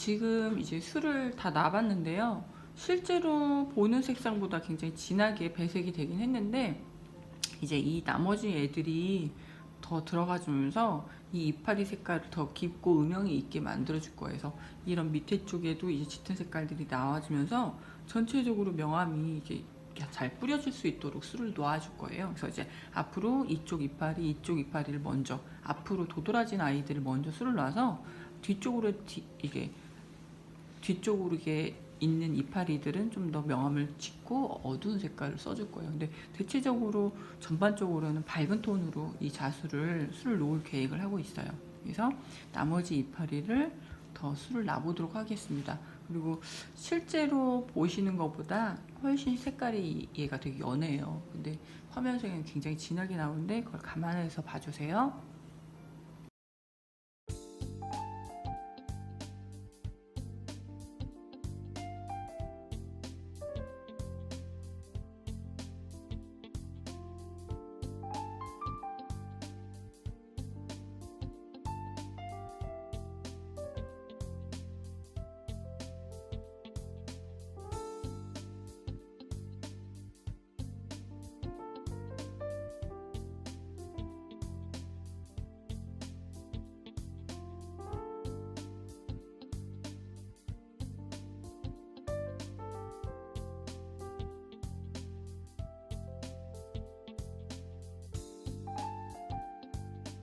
지금 이제 술을 다 놔봤는데요. 실제로 보는 색상보다 굉장히 진하게 배색이 되긴 했는데 이제 이 나머지 애들이 더 들어가주면서 이 이파리 색깔을 더 깊고 음영이 있게 만들어줄 거예요. 이런 밑에 쪽에도 이제 짙은 색깔들이 나와주면서 전체적으로 명암이 이게 잘 뿌려질 수 있도록 술을 놓아줄 거예요. 그래서 이제 앞으로 이쪽 이파리, 이쪽 이파리를 먼저 앞으로 도드라진 아이들을 먼저 술을 놔서 뒤쪽으로 뒤, 이게 뒤쪽으로 이게 있는 이파리들은 좀 더 명암을 짓고 어두운 색깔을 써줄 거예요. 근데 대체적으로 전반적으로는 밝은 톤으로 이 자수를 술을 놓을 계획을 하고 있어요. 그래서 나머지 이파리를 더 술을 놔보도록 하겠습니다. 그리고 실제로 보시는 것보다 훨씬 색깔이 얘가 되게 연해요. 근데 화면상에는 굉장히 진하게 나오는데 그걸 감안해서 봐주세요.